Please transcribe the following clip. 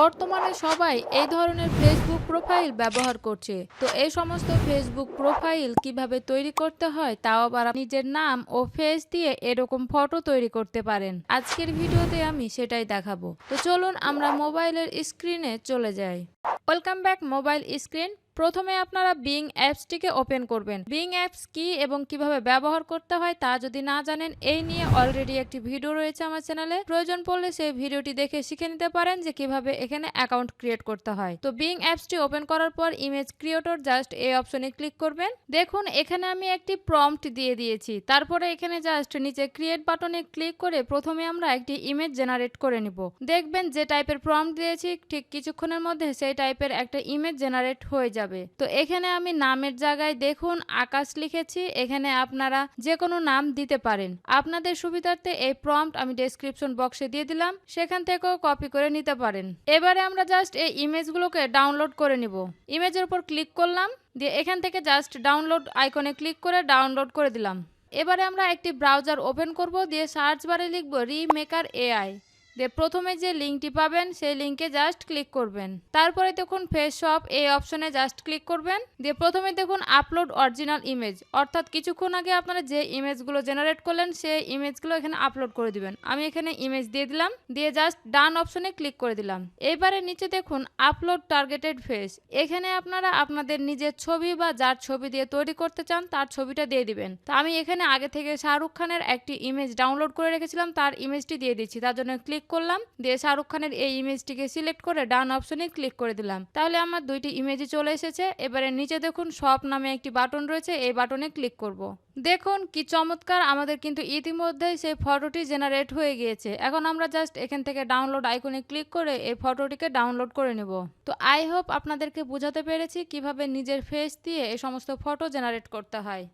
বর্তমানে সবাই এই ধরনের ফেসবুক প্রোফাইল ব্যবহার করছে। তো এই সমস্ত ফেসবুক প্রোফাইল কীভাবে তৈরি করতে হয়, তাও আবার নিজের নাম ও ফেস দিয়ে এরকম ফটো তৈরি করতে পারেন। আজকের ভিডিওতে আমি সেটাই দেখাবো। তো চলুন আমরা মোবাইলের স্ক্রিনে চলে যাই। ওয়েলকাম ব্যাক মোবাইল স্ক্রিন প্রথমে আপনারা বিং অ্যাপসটিকে ওপেন করবেন। বিং অ্যাপস কি এবং কীভাবে ব্যবহার করতে হয় তা যদি না জানেন, এই নিয়ে অলরেডি একটি ভিডিও রয়েছে আমার চ্যানেলে প্রয়োজন পড়লে সেই ভিডিওটি দেখে শিখে নিতে পারেন যে কীভাবে এখানে অ্যাকাউন্ট ক্রিয়েট করতে হয়। তো বিং অ্যাপসটি ওপেন করার পর ইমেজ ক্রিয়েটর জাস্ট এই অপশনে ক্লিক করবেন। দেখুন, এখানে আমি একটি প্রম্পট দিয়ে দিয়েছি। তারপরে এখানে জাস্ট নিচে ক্রিয়েট বাটনে ক্লিক করে প্রথমে আমরা একটি ইমেজ জেনারেট করে নিব। দেখবেন যে টাইপের প্রম্পট দিয়েছি, ঠিক কিছুক্ষণের মধ্যে সেই টাইপের একটা ইমেজ জেনারেট হয়ে যাবে। তো এখানে আমি নামের জায়গায় দেখুন আকাশ লিখেছি, এখানে আপনারা যে কোনো নাম দিতে পারেন। আপনাদের সুবিধার্থে এই প্রম্পট আমি ডেসক্রিপশন বক্সে দিয়ে দিলাম, সেখান থেকেও কপি করে নিতে পারেন। এবারে আমরা জাস্ট এই ইমেজগুলোকে ডাউনলোড করে নিব। ইমেজের উপর ক্লিক করলাম, দিয়ে এখান থেকে জাস্ট ডাউনলোড আইকনে ক্লিক করে ডাউনলোড করে দিলাম। এবারে আমরা একটি ব্রাউজার ওপেন করব, দিয়ে সার্চ বারে লিখব রিমেকার এআই দিয়ে প্রথমে যে লিঙ্কটি পাবেন, সেই লিঙ্কে জাস্ট ক্লিক করবেন। তারপরে দেখুন ফেস শপ এই অপশনে জাস্ট ক্লিক করবেন। দিয়ে প্রথমে দেখুন আপলোড অরিজিনাল ইমেজ অর্থাৎ কিছুক্ষণ আগে আপনারা যে ইমেজগুলো জেনারেট করলেন, সেই ইমেজগুলো এখানে আপলোড করে দিবেন। আমি এখানে ইমেজ দিয়ে দিলাম। দিয়ে জাস্ট ডান অপশনে ক্লিক করে দিলাম। এবারে নিচে দেখুন আপলোড টার্গেটেড ফেস এখানে আপনারা আপনাদের নিজের ছবি বা যার ছবি দিয়ে তৈরি করতে চান, তার ছবিটা দিয়ে দিবেন। তো আমি এখানে আগে থেকে শাহরুখ খানের একটি ইমেজ ডাউনলোড করে রেখেছিলাম, তার ইমেজটি দিয়ে দিচ্ছি। তার জন্য ক্লিক করলাম, দিয়ে শাহরুখ খানের এই ইমেজটিকে সিলেক্ট করে ডান অপশনে ক্লিক করে দিলাম। তাহলে আমার দুইটি ইমেজই চলে এসেছে। এবারে নিচে দেখুন, সব নামে একটি বাটন রয়েছে, এই বাটনে ক্লিক করব। দেখুন কি চমৎকার, আমাদের কিন্তু ইতিমধ্যেই সেই ফটোটি জেনারেট হয়ে গিয়েছে। এখন আমরা জাস্ট এখান থেকে ডাউনলোড আইকনে ক্লিক করে এই ফটোটিকে ডাউনলোড করে নেব। তো আই হোপ আপনাদেরকে বোঝাতে পেরেছি কীভাবে নিজের ফেস দিয়ে এই সমস্ত ফটো জেনারেট করতে হয়।